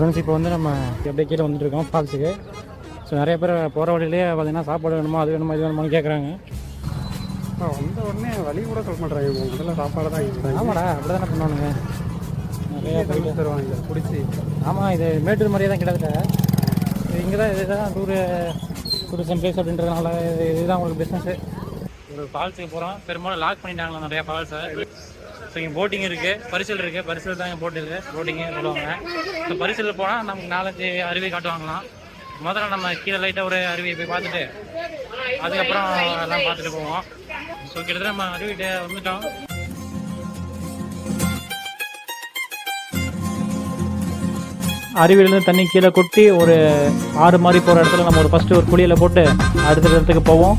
Friends இப்போ வந்து நம்ம அப்படியே கீழே வந்துட்டு இருக்கோம் ஃபால்ஸுக்கு ஸோ நிறைய பேர் போகிற வழியிலே பார்த்தீங்கன்னா சாப்பாடு வேணுமா அது வேணுமா இது வேணுமான்னு கேட்குறாங்க வந்த உடனே வழி கூட சொல்ல மாட்டாங்க முதல்ல சாப்பாடு தான் ஆமாடா அப்படி தானே பண்ணுவானுங்க. நிறைய போயிட்டு தருவாங்க பிடிச்சி. ஆமாம் இது மேட்டூர் மாதிரியே தான் கிட்டத்தட்ட இங்கே தான் இதுதான் டூரு டூரிசம் பிளேஸ் அப்படின்றதுனால இது இதுதான் உங்களுக்கு பிஸ்னஸ்ஸு ஒரு ஃபால்ஸுக்கு போகிறோம் பெரும்பாலும் லாக் பண்ணிட்டாங்களா நிறையா ஃபால்ஸை ஸோ இங்கே போட்டிங் இருக்குது பரிசல் இருக்குது பரிசல் தான் இங்கே போட்டு இருக்குது போட்டிங்கு சொல்லுவாங்க. ஸோ பரிசலில் போனால் நமக்கு நாலஞ்சு அருவி காட்டுவாங்களாம் முதல்ல நம்ம கீழே லைட்டாக ஒரு அருவியை போய் பார்த்துட்டு அதுக்கப்புறம் எல்லாம் பார்த்துட்டு போவோம். ஸோ கிட்டத்தட்ட நம்ம அருவிகிட்ட வந்துட்டோம். அருவியிலேருந்து தண்ணி கீழே கொட்டி ஒரு ஆறு மாதிரி போகிற இடத்துல நம்ம ஒரு ஃபஸ்ட்டு ஒரு குழியில் போட்டு அடுத்த இடத்துக்கு போவோம்.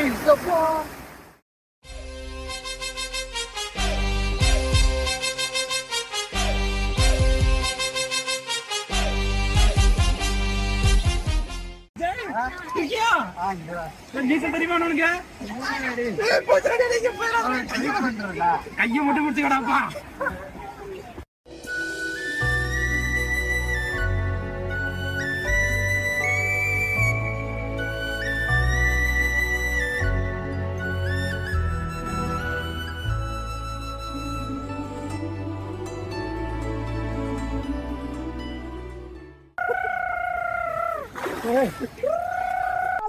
ராக்கிஸ் நீச்சல் தெரியுமா உனக்கு கையை மட்டும் பிடிச்சுக்கடாப்பா.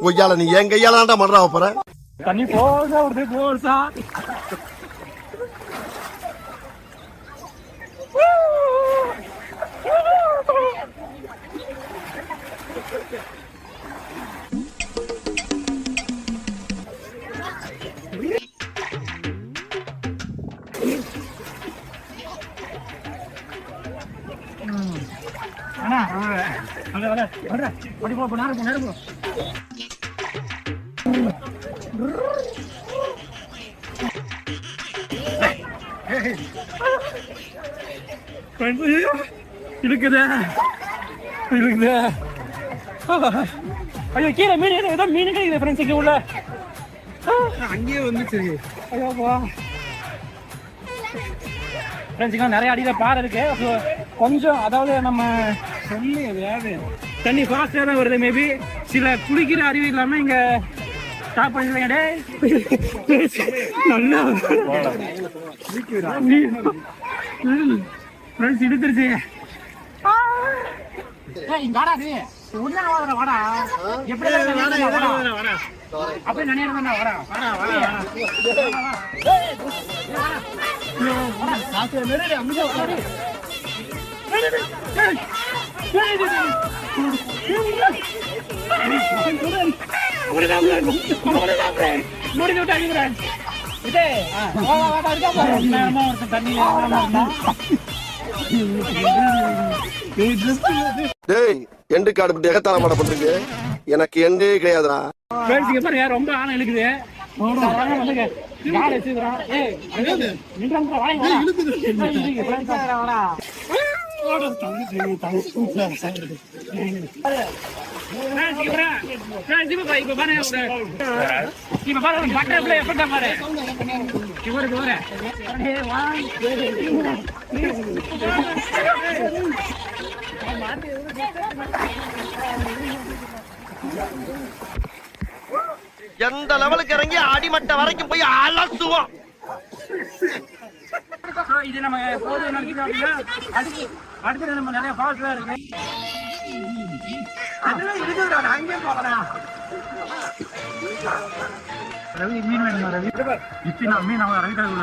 ஒய்யால நீ என் கையால தான்டா மடுறா போற? தண்ணி போக வருது போர்ஸா இருக்குதே இருக்குதே ஐயோ கீழே மீன் ஏதோ மீன் கிடைக்குது. ஃப்ரெண்ட்ஸ் இங்கே உள்ள அங்கேயே வந்துச்சு ஐயோப்பா ஃப்ரெண்ட்ஸுக்கெல்லாம் நிறைய அடியில் பாறை இருக்கு. கொஞ்சம் அதாவது நம்ம தண்ணி அதாவது தண்ணி ஃபாஸ்ட்டாக தான் வருது மேபி சில குளிக்கிற அறிவு இல்லாமல் இங்கே ஸ்டாப் டே நல்லா ஃப்ரெண்ட்ஸ் வாடா அப்படியே வாடா வாடா வாடா வாடா. முடிஞ்சு விட்டு அடிக்கிறேன் இதே எண்டு காடு எகத்தான மாட பண்றீங்க எனக்கு எண்டே கிடையாதுடா பேசிக்க பாருங்க ரொம்ப ஆழம் இழுக்குது? ஏய், அங்க எந்த லெவலுக்கு இறங்கி அடிமட்ட வரைக்கும் போய் அலசுவோம். So, இது நம்ம போது நினைக்கிறோம் அப்படின்னா அடுத்து அடுத்து நம்ம நிறைய ஃபால்ஸ் இருக்கு. அதெல்லாம் இருக்குதுடா நான் அங்கேயே போகலாம் ரவி மீன் வேணுமா ரவி? இப்படி நான் மீன் அவன் ரவி கடவுள்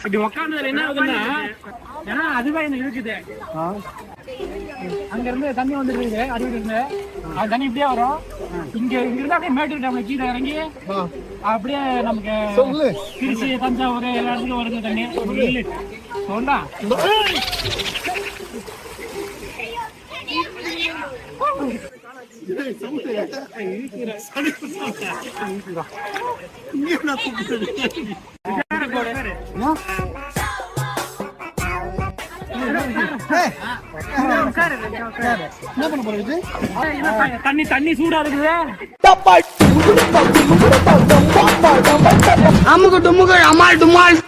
இப்படி உட்காந்ததுல என்ன ஆகுதுன்னா ஏன்னா அதுவே எனக்கு இருக்குது. அங்க இருந்து தண்ணி வந்துட்டு இருக்கு இருந்து அது தண்ணி இப்படியே வரும். இங்க இங்க இருந்து அப்படியே மேட்டூர் டேம்ல கீழே இறங்கி அப்படியே நமக்கு திருச்சி தஞ்சாவூர் எல்லா இடத்துக்கும் வருது தண்ணி. சொல்லா. என்ன பண்ண போறது தண்ணி தண்ணி சூடா இருக்குது அமுக்கு டுமுக்கு அம்மாள் டுமால்.